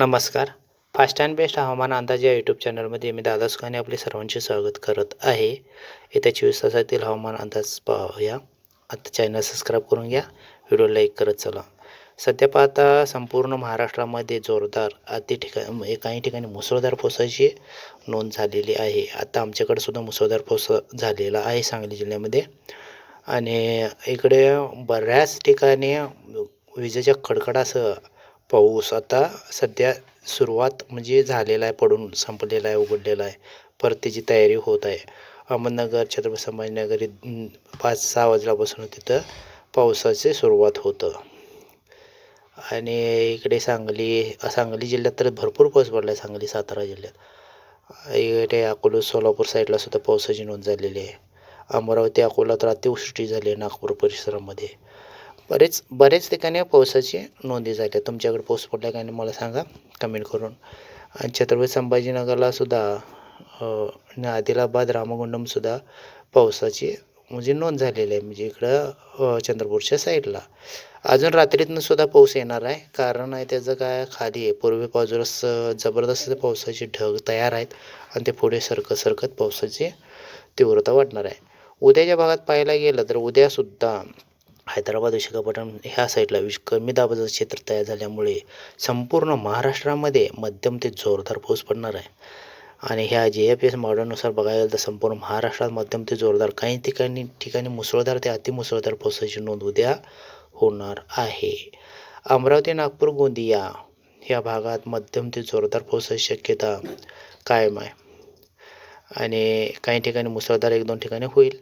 नमस्कार. Fast and best हवामान अंदाज या यूट्यूब चॅनलमध्ये मी दादा सुखाने आपले सर्वांचे स्वागत करत आहे. येत्या चोवीस तासातील हवामान अंदाज पाहूया. आता चॅनल सबस्क्राईब करून घ्या. व्हिडिओ लाईक करत चला. सध्या पाहता संपूर्ण महाराष्ट्रामध्ये जोरदार अति ठिकाणी काही ठिकाणी मुसळधार पावसाची नोंद झालेली आहे. आता आमच्याकडे सुद्धा मुसळधार पाऊस झालेला आहे सांगली जिल्ह्यामध्ये. आणि इकडे बऱ्याच ठिकाणी विजेच्या कडकडासह पाऊस आता सध्या सुरुवात म्हणजे झालेला आहे पडून संपलेला आहे उघडलेला आहे. परत त्याची तयारी होत आहे. अहमदनगर छत्रपती संभाजीनगर पाच सहा वाजल्यापासून तिथं पावसाची सुरुवात होतं. आणि इकडे सांगली सांगली जिल्ह्यात तर भरपूर पाऊस पडला आहे सांगली सातारा जिल्ह्यात. इकडे अकोला सोलापूर साईडला सुद्धा पावसाची नोंद झालेली आहे. अमरावती अकोला तर अतिवृष्टी झाली आहे नागपूर परिसरामध्ये. बरेच बरेच ठिकाणी पावसाची नोंदी झाल्या तुमच्याकडे पाऊस पडला का नाही मला सांगा कमेंट करून. आणि छत्रपती संभाजीनगरला सुद्धा आदिलाबाद रामगुंडमसुद्धा पावसाची म्हणजे नोंद झालेली आहे. म्हणजे इकडं चंद्रपूरच्या साईडला. अजून रात्रीतनं सुद्धा पाऊस येणार आहे. कारण आहे त्याचं काय खाली आहे. पूर्वी बाजूलाच जबरदस्त पावसाचे ढग तयार आहेत. आणि ते पुढे सरकत सरकत पावसाची तीव्रता वाढणार आहे. उद्याच्या भागात पाहायला गेलं तर उद्यासुद्धा हैदराबाद विशाखापट्टणम ह्या साईडला विश कमी दाबाचं क्षेत्र तयार झाल्यामुळे संपूर्ण महाराष्ट्रामध्ये मध्यम ते जोरदार पाऊस पडणार आहे. आणि ह्या जे एफ एस मॉडेलनुसार बघायला गेलं तर संपूर्ण महाराष्ट्रात मध्यम ते जोरदार काही ठिकाणी ठिकाणी मुसळधार ते अतिमुसळधार पावसाची नोंद उद्या होणार आहे. अमरावती नागपूर गोंदिया ह्या भागात मध्यम ते जोरदार पावसाची शक्यता कायम आहे. आणि काही ठिकाणी मुसळधार एक दोन ठिकाणी होईल.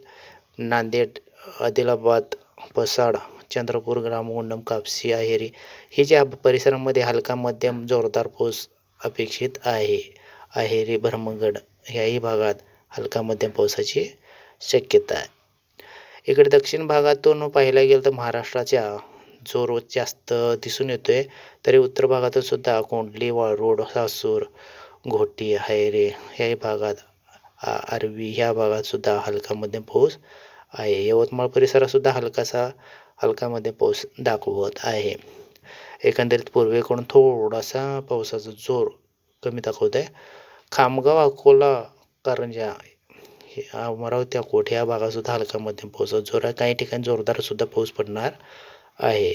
नांदेड आदिलाबाद पसाड चंद्रपूर ग्रामगुंडम कापसी आहेरी हे ज्या परिसरामध्ये हलका मध्यम जोरदार पाऊस अपेक्षित आहे. आहेरी भ्रमगड ह्याही भागात हलका मध्यम पावसाची शक्यता आहे. इकडे दक्षिण भागातून पाहिला गेलं तर महाराष्ट्राच्या जोर जास्त दिसून येतोय. तरी उत्तर भागातून सुद्धा कोंडली वाळरोड सासूर घोटी हायरे ह्याही भागात आरवी ह्या भागात सुद्धा हलका मध्यम पाऊस आहे. यवतमाळ परिसरातसुद्धा हलकासा हलकामध्ये पाऊस दाखवत आहे. एकंदरीत पूर्वेकडून थोडासा पावसाचा जोर कमी दाखवत आहे खामगाव अकोला कारंजा हे अमरावती अकोट ह्या भागातसुद्धा हलका मध्यम पावसाचा जोर आहे. काही ठिकाणी जोरदारसुद्धा पाऊस पडणार आहे.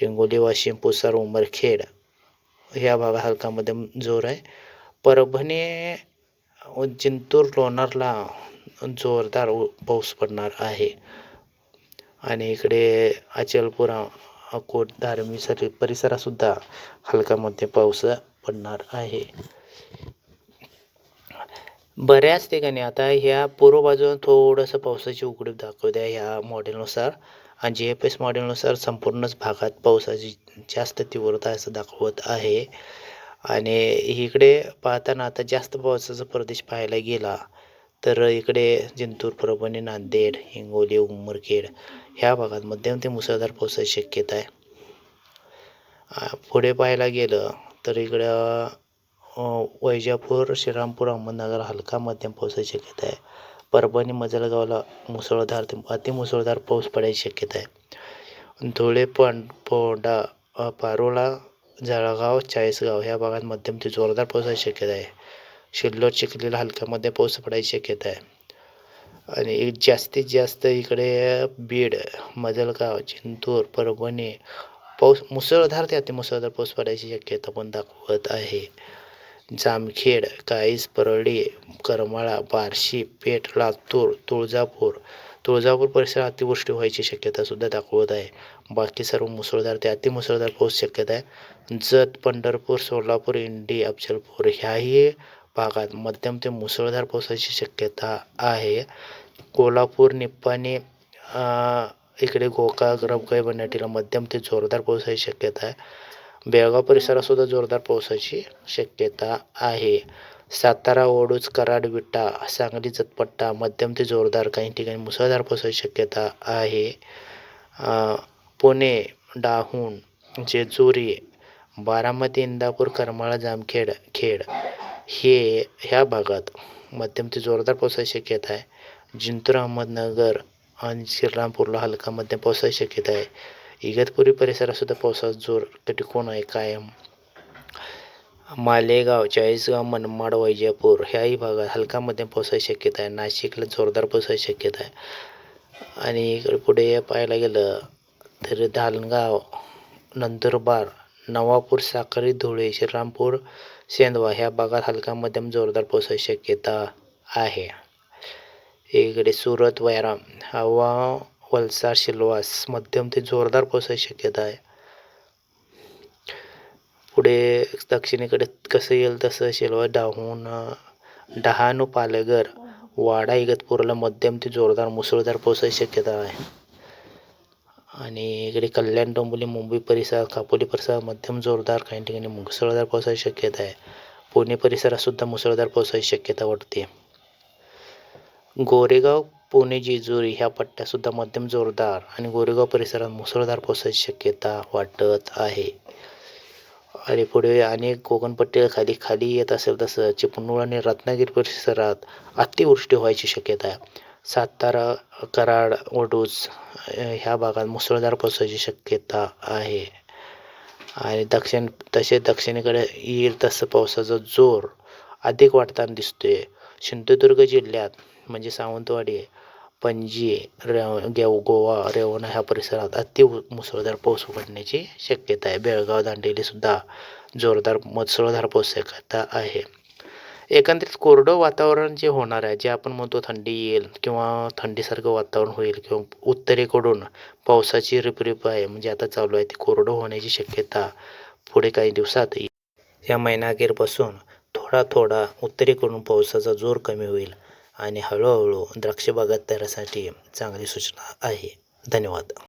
हिंगोली वाशिम पुसार उमरखेड ह्या भागात हलका मध्यम जोर आहे. परभणी जिंतूर लोणारला जोरदार पाऊस पडणार आहे. आणि इकडे अचलपुरा अकोट धार्मी सरी परिसरातसुद्धा हलकामध्ये पाऊस पडणार आहे. बऱ्याच ठिकाणी आता ह्या पूर्व बाजून थोडंसं पावसाची उघडीप दाखवते ह्या मॉडेलनुसार आणि जी एफ एस मॉडेलनुसार संपूर्णच भागात पावसाची जास्त तीव्रता असं दाखवत आहे. आणि इकडे पाहताना आता जास्त पावसाचा प्रदेश पाहायला गेला तर इकडे जिंतूर परभणी नांदेड हिंगोली उमरखेड ह्या भागात मध्यम ते मुसळधार पावसाची शक्यता आहे. पुढे पाहायला गेलं तर इकडं वैजापूर श्रीरामपूर अहमदनगर हलका मध्यम पावसाची शक्यता आहे. परभणी मजलगावला मुसळधार ते अतिमुसळधार पाऊस पडायची शक्यता आहे. धुळे पण पोंडा पारोळा जळगाव चाळीसगाव ह्या भागात मध्यम ते जोरदार पावसाची शक्यता आहे. शिल्लोड चिखलीला हलक्यामध्ये पाऊस पडायची शक्यता आहे. आणि जास्तीत जास्त इकडे बीड मजलगाव चिंतूर परभणी पाऊस मुसळधार ते अतिमुसळधार पाऊस पडायची शक्यता पण दाखवत आहे. जामखेड काईस परळी करमाळा बार्शी पेठ लातूर तुळजापूर तुळजापूर परिसरात अतिवृष्टी व्हायची शक्यता सुद्धा दाखवत आहे. बाकी सर्व मुसळधार ते अतिमुसळधार पाऊस शक्यता आहे. जत पंढरपूर सोलापूर इंडी अफजलपूर ह्याही भागात मध्यम ते मुसळधार पावसाची शक्यता आहे. कोल्हापूर निप्पाणी इकडे गोकाक रबगाई बनाटीला मध्यम ते जोरदार पावसाची शक्यता आहे. बेळगाव परिसरात सुद्धा जोरदार पावसाची शक्यता आहे. सातारा ओडूज कराड विटा सांगली जतपट्टा मध्यम ते जोरदार काही ठिकाणी मुसळधार पावसाची शक्यता आहे. पुणे डाहून जेजुरी बारामती इंदापूर करमाळा जामखेड खेड हे ह्या भागात मध्यम ते जोरदार पावसाची शक्यता आहे. जिंतूर अहमदनगर आणि श्रीरामपूरला हलका मध्यम पावसाची शक्यता आहे. इगतपुरी परिसरातसुद्धा पावसाचा जोर टिकून आहे कायम. मालेगाव चाळीसगाव मनमाड वैजापूर ह्याही भागात हलका मध्यम पावसाची शक्यता आहे. नाशिकला जोरदार पावसाची शक्यता आहे. आणि इकडे पुढे पाहायला गेलं तर धालगाव नंदुरबार नवापूर साक्री धुळे श्रीरामपूर सेंदवा ह्या भागात हलका मध्यम जोरदार पावसाची शक्यता आहे. इकडे सुरत वैराम हवा वलसाड शिलवास मध्यम ते जोरदार पावसाची शक्यता आहे. पुढे दक्षिणेकडे कसं येईल तसं शिलवास डाहून डहाणू पालघर वाडा इगतपूरला मध्यम ते जोरदार मुसळधार पावसाची शक्यता आहे. आणि इकडे कल्याण डोंबिवली मुंबई परिसर कापोली परिसर मध्यम जोरदार काही ठिकाणी मुसळधार पावसाची शक्यता आहे. पुणे परिसरातसुद्धा मुसळधार पावसाची शक्यता वाटते गोरेगाव पुणे जेजुरी ह्या पट्ट्यासुद्धा मध्यम जोरदार आणि गोरेगाव परिसरात मुसळधार पावसाची शक्यता वाटत आहे. आणि पुढे अनेक कोकणपट्टी खाली खाली येत असेल तसं चिपळूण आणि रत्नागिरी परिसरात अतिवृष्टी व्हायची शक्यता आहे. सातारा कराड वडूज ह्या भागात मुसळधार पावसाची शक्यता आहे. आणि दक्षिण तसे दक्षिणेकडे येईल तसं पावसाचा जोर अधिक वाढताना दिसतोय. सिंधुदुर्ग जिल्ह्यात म्हणजे सावंतवाडी पणजी रेव गेव गोवा रेवणा ह्या परिसरात अति मुसळधार पाऊस पडण्याची शक्यता आहे. बेळगाव दांडेलीसुद्धा जोरदार मुसळधार पाऊस शक्यता आहे. एकंदरीत कोरडं वातावरण जे होणार आहे जे आपण म्हणतो थंडी येईल किंवा थंडीसारखं वातावरण होईल किंवा उत्तरेकडून पावसाची रिपरिप आहे म्हणजे आता चालू आहे ती कोरडं होण्याची शक्यता पुढे काही दिवसात येईल. या महिनाअखेरपासून थोडा थोडा उत्तरेकडून पावसाचा जोर कमी होईल आणि हळूहळू द्राक्ष बागायतदारासाठी चांगली सूचना आहे. धन्यवाद.